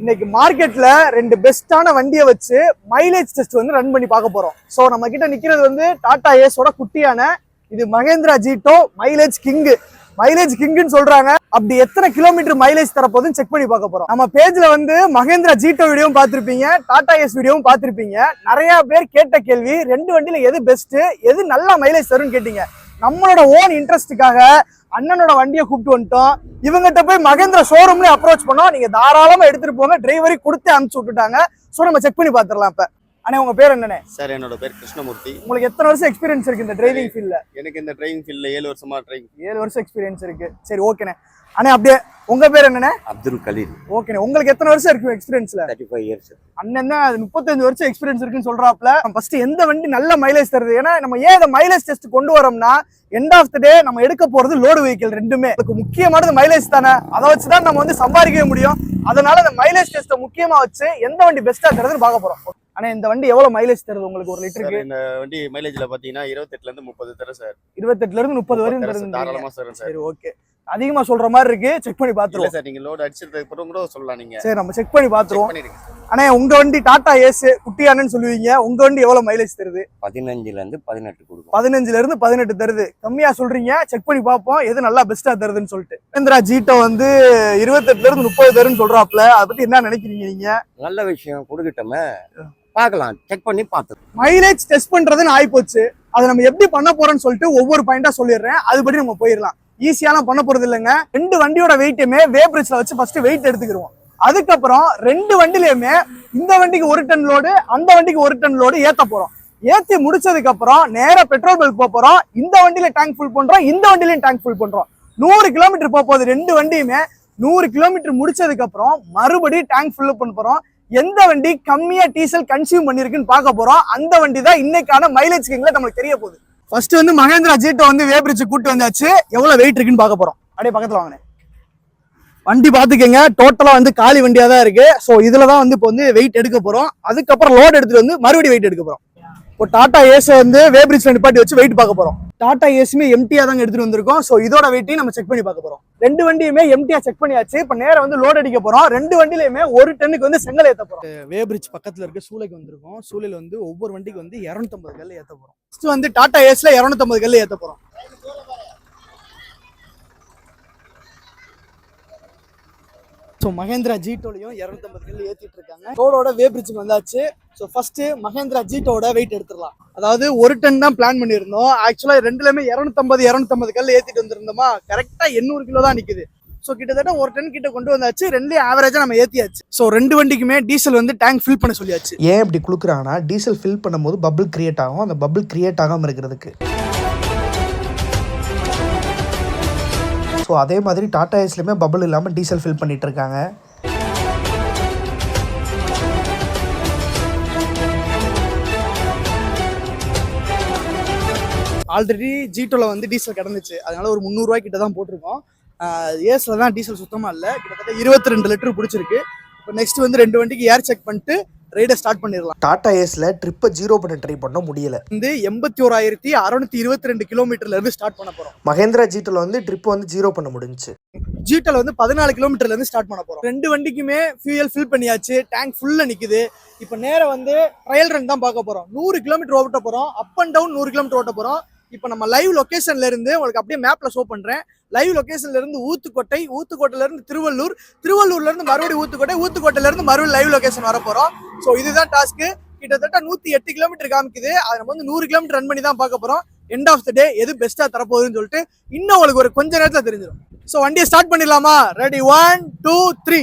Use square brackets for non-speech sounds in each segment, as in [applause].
இன்னைக்கு மார்க்கெட்ல ரெண்டு பெஸ்டான வண்டியை வச்சு மைலேஜ் டெஸ்ட் வந்து ரன் பண்ணி பார்க்க போறோம். சோ நம்ம கிட்ட நிக்கிறது வந்து டாடா ஏஸோட குட்டியான இது Mahindra Jeeto mileage king mileage கிங்குன்னு சொல்றாங்க. அப்படி எத்தனை கிலோமீட்டர் மைலேஜ் தரப்போதுன்னு செக் பண்ணி பார்க்க போறோம். நம்ம பேஜ்ல வந்து மகேந்திரா ஜீட்டோ வீடியோவும் பார்த்திருப்பீங்க டாடா ஏஸ் வீடியோவும் பார்த்திருப்பீங்க. நிறைய பேர் கேட்ட கேள்வி ரெண்டு வண்டியில எது பெஸ்ட் எது நல்லா மைலேஜ் தரும்னு கேட்டீங்க. நம்மளோட ஓன் இன்ட்ரெஸ்ட்டுக்காக அண்ணனோட வண்டியை கூப்பிட்டு வந்துட்டோம். இவங்ககிட்ட போய் மகேந்திர ஷோரூம்லேயே அப்ரோச் பண்ணோம். நீங்கள் தாராளமாக எடுத்துகிட்டு போங்க. டிரைவரி கொடுத்து அனுப்பிச்சி விட்டுட்டாங்க. ஸோ நம்ம செக் பண்ணி பார்த்துடலாம் இப்போ. அண்ணே உங்க பேர் என்னண்ணே? சார் என்னோட பேர் கிருஷ்ணமூர்த்தி. உங்களுக்கு எத்தனை வருஷம் எக்ஸ்பீரியன்ஸ் இருக்கு இந்த டிரைவிங் ஃபீல்ட்ல எனக்கு இந்த டிரைவிங் ஃபீல்டில் ஏழு வருஷமா டிரைவிங் ஏழு வருஷம் எக்ஸ்பீரியன்ஸ் இருக்கு. சரி ஓகேண்ணே. அண்ணே அப்படியே உங்க பேர் என்னண்ணே? அப்துல் கலீல். ஓகேண்ணே. உங்களுக்கு எத்தனை வருஷம் இருக்கு எக்ஸ்பீரியன்ஸ்ல தேர்ட்டி ஃபைவ் இயர்ஸ் அண்ணன் தான் அது முப்பத்தஞ்சு வருஷம் எக்ஸ்பீரியன்ஸ் இருக்குன்னு சொல்றாப்ல ஃபர்ஸ்ட் எந்த வண்டி நல்ல மைலேஜ் தருது? ஏன்னா நம்ம ஏன் இந்த மைலேஜ் டெஸ்ட் கொண்டு வரோம்னா எண்ட் ஆஃப் த டே நம்ம எடுக்க போறது லோடு வெஹிக்கிள் ரெண்டுமே. அதுக்கு முக்கியமானது மைலேஜ் தானே. அதை வச்சு தான் நம்ம வந்து சம்பாதிக்கவே முடியும். அதனால இந்த மைலேஜ் டெஸ்ட்டை முக்கியமா வச்சு எந்த வண்டி பெஸ்டா தருதுன்னு பார்க்க போறோம். ஆனா இந்த வண்டி எவ்வளவு மைலேஜ் தருது உங்களுக்கு ஒரு லிட்டருக்கு? இந்த வண்டி மைலேஜ்ல பாத்தீங்கன்னா இருபத்தெட்டுல இருந்து முப்பது தரும் சார். இருபத்தெட்டுல இருந்து முப்பது வரையும் தரும் தாராளமா சார் சார். சரி ஓகே அதிகமா சொல்ற மாதிரி இருக்கு. செக் பண்ணி இல்ல பாத்துருவோம். சார் நீங்க லோடு அடிச்சதுக்கு அப்புறம் கூட சொல்லலாம் நீங்க. சரி நம்ம செக் பண்ணி பாத்துருவோம். அண்ணே உங்க வண்டி டாடா ஏஸ் குட்டியானன்னு சொல்லுவீங்க. உங்க வண்டி எவ்வளவு மைலேஜ் தருது? பதினஞ்சுல இருந்து பதினெட்டு கொடுக்கும். பதினஞ்சுல இருந்து பதினெட்டு தருது. கம்மியா சொல்றீங்க. செக் பண்ணி பார்ப்போம் எது நல்லா பெஸ்டா தருதுன்னு சொல்லிட்டு. மஹேந்திரா ஜீட்டோ வந்து இருபத்தெட்டுல இருந்து முப்பது தருன்னு சொல்றாப்ல அதை பத்தி என்ன நினைக்கிறீங்க நீங்க? நல்ல விஷயம் கொடுக்கட்டோமே. பார்க்கலாம். செக் பண்ணி பார்த்து மைலேஜ் டெஸ்ட் பண்றதுன்னு ஆயிப்போச்சு. அதை நம்ம எப்படி பண்ண போறோம்னு சொல்லிட்டு ஒவ்வொரு பாயிண்டா சொல்லிடுறேன். அதுபடி நம்ம போயிடலாம். ஈஸியாலாம் பண்ண போறது இல்லைங்க. ரெண்டு வண்டியோட வெயிட்டுமே வே பிரிட்ஜ்ல வச்சு ஃபர்ஸ்ட் வெயிட் எடுத்துக்கிருவோம். அதுக்கப்புறம் ரெண்டு வண்டிலையுமே இந்த வண்டிக்கு ஒரு டன் லோடு அந்த வண்டிக்கு ஒரு டன் லோடு ஏத்த போறோம். ஏத்தி முடிச்சதுக்கு அப்புறம் நேர பெட்ரோல் பல்க் போக போறோம். இந்த வண்டியில டேங்க் ஃபுல் பண்றோம். இந்த வண்டிலையும் டேங்க் ஃபுல் பண்றோம். நூறு கிலோமீட்டர் போக போகுது ரெண்டு வண்டியுமே. நூறு கிலோமீட்டர் முடிச்சதுக்கு அப்புறம் மறுபடியும் டேங்க் ஃபுல் பண்ண போறோம் எந்த வண்டி கம்மியா டீசல் கன்சியூம் பண்ணிருக்குன்னு பார்க்க போறோம். அந்த வண்டி தான் இன்னைக்கான மைலேஜ் கிங்ல நம்மளுக்கு தெரிய போகுது. ஃபர்ஸ்ட் வந்து மகேந்திரா ஜீட்டோ வந்து வேப்ரிட்ஜ் கூட்டு வந்தாச்சு. எவ்வளவு வெயிட் இருக்குன்னு பார்க்க போறோம். அப்படியே பக்கத்துல வாங்கினேன் வண்டி பாத்துக்கங்க டோட்டலா வந்து காலி வண்டியா தான் இருக்கு. ஸோ இதுல தான் வந்து இப்போ வந்து வெயிட் எடுக்க போறோம். அதுக்கப்புறம் லோட் எடுத்துட்டு வந்து மறுபடியும் வெயிட் எடுக்க போறோம். இப்போ டாடா ஏஸ் வந்து வேப்ரிட்ஜ்ல நிப்பாட்டி வச்சு வெயிட் பார்க்க போறோம். டாடா ஏஸுமே எம்டியா தாங்க எடுத்துட்டு வந்திருக்கோம். ஸோ இதோட வெயிட்டையும் நம்ம செக் பண்ணி பார்க்க போறோம். ரெண்டு வண்டியுமே எம்டியா செக் பண்ணியாச்சு. இப்போ நேரா வந்து லோட் அடிக்க போறோம். ரெண்டு வண்டியிலுமே ஒரு டன்னுக்கு வந்து செங்கல் ஏத்த போறோம். வேப்ரிட்ஜ் பக்கத்துல இருக்க சூளைக்கு வந்திருக்கோம். சூளையில வந்து ஒவ்வொரு வண்டிக்கு வந்து இரநூத்தம்பது கல் ஏத்த போறோம். ஃபர்ஸ்ட் வந்து டாடா ஏஸ்ல இரநூத்தம்பது கல் ஏத்த போறோம். ஸோ மகேந்திரா ஜீட்டோலையும் இரநூத்தம்பது கல் ஏற்றிட்டு இருக்காங்க ரோடோட வே பிரிட்ஜுக்கு வந்தாச்சு. ஸோ ஃபர்ஸ்ட் மகேந்திரா ஜீட்டோட வெயிட் எடுத்துடலாம். அதாவது ஒரு டன் தான் பிளான் பண்ணியிருந்தோம். ஆக்சுவலாக ரெண்டுலேயுமே இரநூத்தம்பது இரநூத்தம்பது கல் ஏற்றிட்டு வந்திருந்தோமா? கரெக்டாக எண்ணூறு கிலோ தான் நிற்குது ஸோ கிட்டத்தட்ட ஒரு டன் கிட்ட கொண்டு வந்தாச்சு. ரெண்டுலேயும் ஆவரேஜாக நம்ம ஏற்றியாச்சு ஸோ ரெண்டு வண்டிக்குமே டீசல் வந்து டேங்க் ஃபில் பண்ண சொல்லியாச்சு. ஏன் இப்படி கொடுக்குறாங்கன்னா டீசல் ஃபில் பண்ணும்போது பபிள் கிரியேட் ஆகும். அந்த பபிள் கிரியேட் ஆகாமல் இருக்கிறதுக்கு. ஸோ அதே மாதிரி டாடா ஏஸ்லையுமே பபுள் இல்லாமல் டீசல் ஃபில் பண்ணிட்டு இருக்காங்க ஆல்ரெடி ஜீட்டோல வந்து டீசல் கிடந்துச்சு. அதனால ஒரு முந்நூறுரூவா கிட்ட தான் போட்டிருக்கோம். ஏஸ்ல தான் டீசல் சுத்தமாக இல்லை. கிட்டத்தட்ட இருபத்தி ரெண்டு லிட்டர் பிடிச்சிருக்கு. இப்போ நெக்ஸ்ட் வந்து ரெண்டு வண்டிக்கு ஏர் செக் பண்ணிட்டு ரைடை ஸ்டார்ட் பண்ணிடலாம். டாடா ஏஸில் ட்ரிப்பை ஜீரோ பண்ண ட்ரை பண்ண முடியல. வந்து எண்பத்தி ஓராயிரத்தி அறுநூத்தி இருபத்தி ரெண்டு கிலோமீட்டர்ல இருந்து ஸ்டார்ட் பண்ண போறோம். மகேந்திரா ஜீட்டில் வந்து ட்ரிப் வந்து ஜீரோ பண்ண முடிஞ்சுச்சு. ஜீட்டோல வந்து பதினாலு கிலோமீட்டர்ல இருந்து ஸ்டார்ட் பண்ண போறோம். ரெண்டு வண்டிக்குமே ஃபியூயல் ஃபில் பண்ணியாச்சு டேங்க் ஃபுல்லா நிக்குது. இப்போ நேரா வந்து ட்ரையல் ரன் தான் பார்க்க போறோம். நூறு கிலோமீட்டர் ஓட்ட போறோம் அப் அண்ட் டவுன் நூறு கிலோமீட்டர் ஓட்ட போறோம். இப்போ நம்ம லைவ் லொக்கேஷன்ல இருந்து உங்களுக்கு அப்படியே மேப்ல ஷோ பண்றேன். லைவ் லொக்கேஷன்ல இருந்து ஊத்துக்கோட்டை ஊத்துக்கோட்டையில இருந்து திருவள்ளூர் திருவள்ளூர்ல இருந்து மறுபடியும் ஊத்துக்கோட்டை ஊத்துக்கோட்டையில இருந்து மறுபடியும் லைவ் லொக்கேஷன் வர போறோம். ஸோ இதுதான் டாஸ்க் கிட்டத்தட்ட நூத்தி எட்டு கிலோமீட்டர் காமிக்குது. அதை நம்ம வந்து நூறு கிலோமீட்டர் ரன் பண்ணி தான் பார்க்க போறோம். எண்ட் ஆஃப் த டே எது பெஸ்டா தரப்போகுதுன்னு சொல்லிட்டு இன்னும் உங்களுக்கு ஒரு கொஞ்ச நேரத்தில் தெரிஞ்சிடும். ஸோ வண்டியை ஸ்டார்ட் பண்ணிடலாமா? ரெடி ஒன் டூ த்ரீ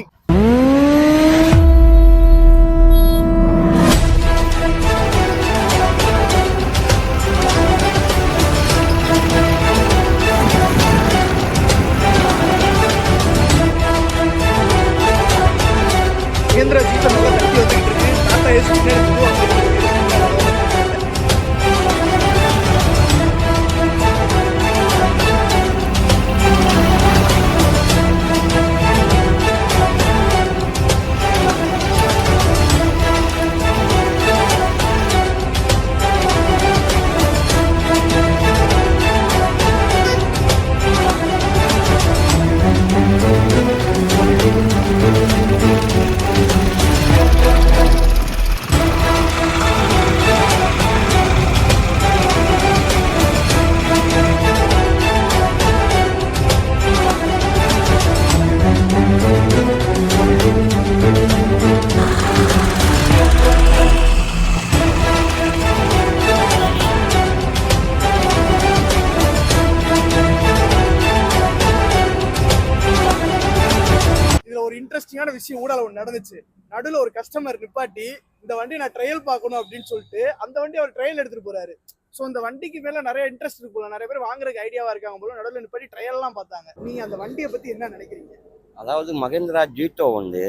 விஷயம் ஊடால ஒன்று நடந்துச்சு. நடுவில் ஒரு கஸ்டமர் நிப்பாட்டி இந்த வண்டி நான் ட்ரையல் பார்க்கணும் அப்படின்னு சொல்லிட்டு அந்த வண்டி அவர் ட்ரையல் எடுத்துட்டு போறாரு. ஸோ இந்த வண்டிக்கு மேல நிறைய இன்ட்ரெஸ்ட் இருக்கு போல. நிறைய பேர் வாங்குறதுக்கு ஐடியாவா இருக்காங்க போல. நடுவில் நிப்பாட்டி ட்ரையல்லாம் பார்த்தாங்க. நீங்க அந்த வண்டியை பத்தி என்ன நினைக்கிறீங்க? அதாவது மகேந்திரா ஜீட்டோ வந்து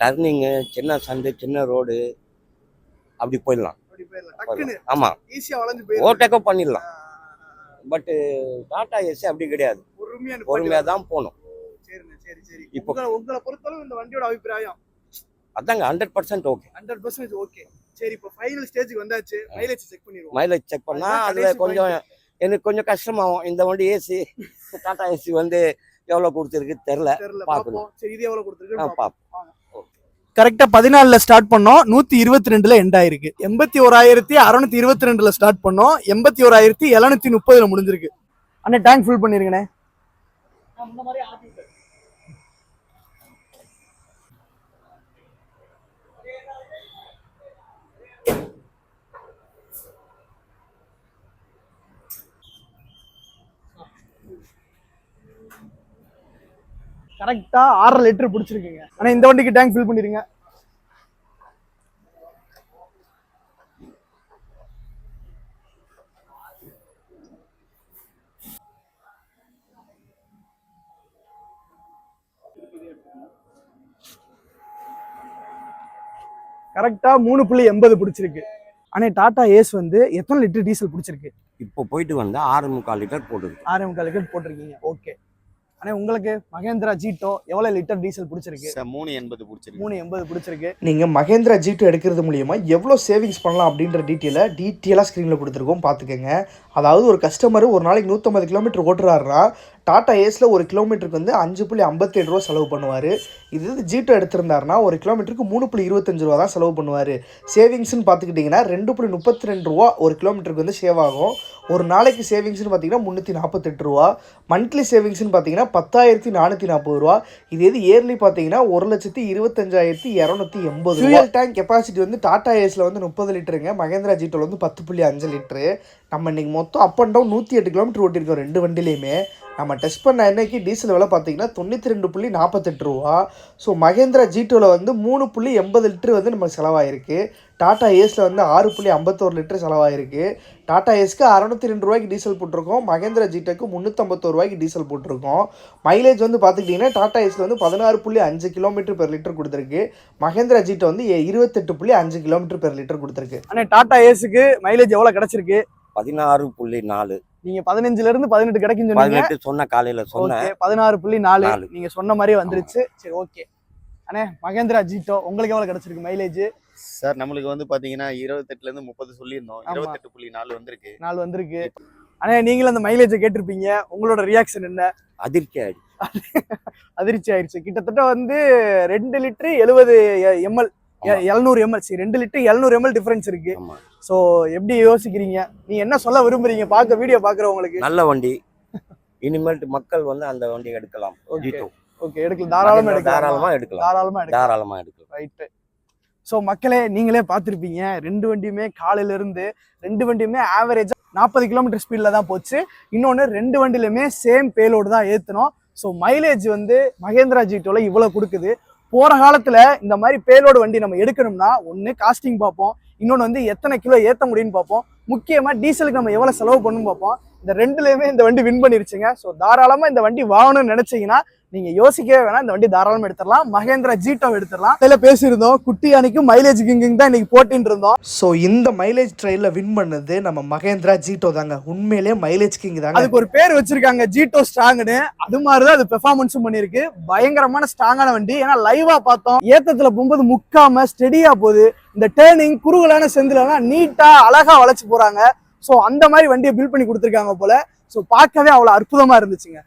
டர்னிங்கு சின்ன சந்து சின்ன ரோடு அப்படி போயிடலாம். ஆமாம் ஈஸியா வளைஞ்சு போயிடலாம் ஓவர்டேக்கும் பண்ணிடலாம். பட்டு டாடா ஏசி அப்படி கிடையாது. பொறுமையா தான் போகணும். சரிண்ணே சரி சரி. இப்போ- உங்களை பொறுத்தளவு இந்த வண்டியோட அபிப்பிராயம். அதாங்க hundred percent okay hundred percentage okay சரி இப்போ ஃபைனல் ஸ்டேஜுக்கு வந்தாச்சு. மைலேஜ் செக் பண்ணிடுவோம். மைலேஜ் செக் அதுதான் அதில் கொஞ்சம் எனக்கு கொஞ்சம் கஷ்டமாகும். இந்த வண்டி ஏசி டாடா ஏசி வந்து எவ்வளோ கொடுத்துருக்கு தெரில தெரியல. பார்க்கணும். பாப்போம் சரி இது எவ்வளவு கொடுத்துருக்கு பார்ப்போம். கரெக்டா பதினாலுல ஸ்டார்ட் பண்ணோம். நூத்தி இருபத்தி ரெண்டுல எண்ட் ஆயிருக்கு. எண்பத்தி ஓராயிரத்தி அறுநூத்தி இருபத்தி ரெண்டுல ஸ்டார்ட் பண்ணோம். எண்பத்தி ஓராயிரத்தி எழுநூத்தி முப்பதுல முடிஞ்சிருக்கு. அண்ணே டேங்க் ஃபுல் பண்ணிருங்கண்ணே. கரெக்டா ஆறரை லிட்டர் பிடிச்சிருக்குங்க. ஆனா இந்த வண்டிக்கு டேங்க் ஃபில் பண்ணிருங்க கரெக்டா மூணு புள்ளி எண்பது பிடிச்சிருக்கு. ஆனா டாடா ஏஸ் வந்து எத்தனை லிட்டர் டீசல் பிடிச்சிருக்கு? இப்போ போயிட்டு வந்து ஆறு முக்கால் லிட்டர் போட்டுருக்கு. ஆறே முக்கால் லிட்டர் போட்டிருக்கீங்க. ஓகே. ஆனா உங்களுக்கு மகேந்திரா ஜீட்டோ எவ்வளவு லிட்டர் டீசல் பிடிச்சிருக்கு? சார் மூணு எண்பது பிடிச்சிருக்கு. மூணு எண்பது பிடிச்சிருக்கு. நீங்கள் மகேந்திரா ஜீட்டோ எடுக்கிறது மூலியமா எவ்வளோ சேவிங்ஸ் பண்ணலாம் அப்படின்ற டீட்டெயிலை டீட்டெயிலாக ஸ்க்ரீனில் கொடுத்துருக்கோம் பார்த்துக்கோங்க. அதாவது ஒரு கஸ்டமர் ஒரு நாளைக்கு நூற்றம்பது கிலோமீட்டர் ஓட்டுறாருன்னா டாடா ஏஸில் ஒரு கிலோமீட்டருக்கு வந்து அஞ்சு புள்ளி ஐம்பத்தேழு ரூபா செலவு பண்ணுவார். இது ஜீட்டோ எடுத்திருந்தாருன்னா ஒரு கிலோமீட்டருக்கு மூணு புள்ளி இருபத்தஞ்சு ரூபா தான் செலவு பண்ணுவார். சேவிங்ஸ்னு பார்த்துக்கிட்டிங்கன்னா ரெண்டு புள்ளி முப்பத்தி ரெண்டு ரூபா ஒரு கிலோமீட்டருக்கு வந்து சேவ் ஆகும். ஒரு நாளைக்கு சேவிங்ஸ்னு பார்த்தீங்கன்னா முந்நூற்றி நாற்பத்தெட்டு ரூபா. மந்த்லி சேவிங்ஸ்னு பார்த்தீங்கன்னா பத்தாயிரத்தி நானூற்றி நாற்பது ரூபா. இது எது இயர்லி பார்த்தீங்கன்னா ஒரு லட்சத்தி இருபத்தஞ்சாயிரத்தி இரநூத்தி எண்பது ஃபியூயல் டேங்க் கெப்பாசிட்டி வந்து டாடா ஏஸில் வந்து முப்பது லிட்டருங்க. மகேந்திரா ஜீட்டோவில் வந்து பத்து புள்ளி அஞ்சு லிட்டரு. நம்ம இன்றைக்கி மொத்தம் அப் அண்ட் டவுன் நூற்றி எட்டு கிலோமீட்டர் ஓட்டியிருக்கோம் ரெண்டு வண்டிலையுமே நம்ம டெஸ்ட் பண்ண அன்னைக்கு டீசல் விலை பார்த்தீங்கன்னா தொண்ணூற்றி ரெண்டு புள்ளி நாற்பத்தெட்டு ரூபா. ஸோ மகேந்திரா ஜீட்டோவில் வந்து மூணு புள்ளி எண்பது லிட்டர் வந்து நமக்கு செலவாயிருக்கு. டாடா ஏஸில் வந்து ஆறு புள்ளி ஐம்பத்தோரு லிட்டர் செலவாயிருக்கு. டாடா ஏஸ்க்கு அறநூற்றி ரெண்டு ரூபாய்க்கு டீசல் போட்டிருக்கோம். மகேந்திரா ஜீட்டோக்கு முந்நூற்றம்பத்தோரு ரூபாய்க்கு டீசல் போட்டிருக்கோம். மைலேஜ் வந்து பார்த்துக்கிட்டிங்கன்னா டாடா ஏஸில் வந்து பதினாறு புள்ளி அஞ்சு கிலோமீட்டர் பெர் லிட்டர் கொடுத்துருக்கு. மகேந்திரா ஜீட்டோ வந்து இருபத்தெட்டு புள்ளி அஞ்சு கிலோமீட்டர் பெர் லிட்டர் கொடுத்துருக்கு. ஆனா டாடா ஏஸுக்கு மைலேஜ் எவ்வளவு கிடைச்சிருக்கு? பதினாறு புள்ளி நாலு. நீங்க பதினஞ்சுல இருந்து பதினெட்டு கிடைக்கும் சொன்னீங்க. சொன்ன காலையில் சொன்னேன் ஓகே பதினாறு புள்ளி நாலு நாலு. நீங்க சொன்ன மாதிரியே வந்துருச்சு. சரி ஓகே. அண்ணே மகேந்திரா ஜீட்டோ உங்களுக்கு எவ்வளவு கிடைச்சிருக்கு மைலேஜ் சார் நம்மளுக்கு வந்து பாத்தீங்கன்னா இருபத்தெட்டுல இருந்து முப்பது சொல்லியிருந்தோம். இருபத்தெட்டு புள்ளி நாலு வந்திருக்கு. நாள் வந்திருக்கு. அண்ணே நீங்களும் அந்த மைலேஜை கேட்டிருப்பீங்க. உங்களோட ரியாக்ஷன் என்ன? அதிர்ச்சி ஆயிடுச்சு. [laughs] அதிர்ச்சி ஆயிடுச்சு. கிட்டத்தட்ட வந்து ரெண்டு லிட்டரு எழுபது எம்எல் எழுநூறு எம்எல் ரெண்டு லிட்டர் எழுநூறு எம்எல் டிஃபரன்ஸ் இருக்கு. ஸோ எப்படி யோசிக்கிறீங்க? நீங்க என்ன சொல்ல விரும்புறீங்க? பார்க்க வீடியோ பாக்குறவங்களுக்கு நல்ல வண்டி. இனிமேல்ட்டு மக்கள் வந்து அந்த வண்டி எடுக்கலாம். ஓகே எடுக்கலாம். தாராளமா எடுக்கலாம். தாராளமா எடுக்கலாம். தாராளமா எடுக்கலாம். தாராளமா எடுக்கலாம். ரைட்டு ஸோ மக்களே நீங்களே பார்த்துருப்பீங்க. ரெண்டு வண்டியுமே காலையில இருந்து ரெண்டு வண்டியுமே ஆவரேஜாக நாற்பது கிலோமீட்டர் ஸ்பீடில் தான் போச்சு. இன்னொன்று ரெண்டு வண்டியிலுமே சேம் பேலோடு தான் ஏற்றினோம் ஸோ மைலேஜ் வந்து மகேந்திரா ஜீட்டோவில் இவ்வளோ கொடுக்குது. போகிற காலத்தில் இந்த மாதிரி பேலோடு வண்டி நம்ம எடுக்கணும்னா ஒன்று காஸ்டிங் பார்ப்போம். இன்னொன்று வந்து எத்தனை கிலோ ஏற்ற முடியும்னு பார்ப்போம். முக்கியமாக டீசலுக்கு நம்ம எவ்வளோ செலவு பண்ணணும் பார்ப்போம். இந்த ரெண்டுலேயுமே இந்த வண்டி வின் பண்ணிருச்சுங்க. ஸோ தாராளமாக இந்த வண்டி வாங்கணும்னு நினச்சிங்கன்னா நீங்க யோசிக்கவே வேணாம் இந்த வண்டி தாராளமா எடுத்துடலாம். மகேந்திரா ஜீட்டோ எடுத்துடலாம். இதுல பேசியிருந்தோம் குட்டி அணிக்கும் மைலேஜ் கிங்கிங் தான் இன்னைக்கு போட்டின்னு இருந்தோம். ஸோ இந்த மைலேஜ் ட்ரெயினில் வின் பண்ணது நம்ம மகேந்திரா ஜீட்டோ தாங்க. உண்மையிலேயே மைலேஜ் கிங் தாங்க. அதுக்கு ஒரு பேர் வச்சிருக்காங்க ஜீட்டோ ஸ்ட்ராங்னு அது மாதிரிதான் அது பெர்ஃபார்மன்ஸும் பண்ணிருக்கு பயங்கரமான ஸ்ட்ராங்கான வண்டி. ஏன்னா லைவா பார்த்தோம். ஏத்தத்துல போகும்போது முக்காம ஸ்டெடியா போகுது. இந்த டேர்னிங் குறுகலான செந்திலெல்லாம் நீட்டா அழகா வளைச்சு போறாங்க. ஸோ அந்த மாதிரி வண்டியை பில்ட் பண்ணி கொடுத்துருக்காங்க போல. ஸோ பார்க்கவே அவ்வளோ அற்புதமா இருந்துச்சுங்க.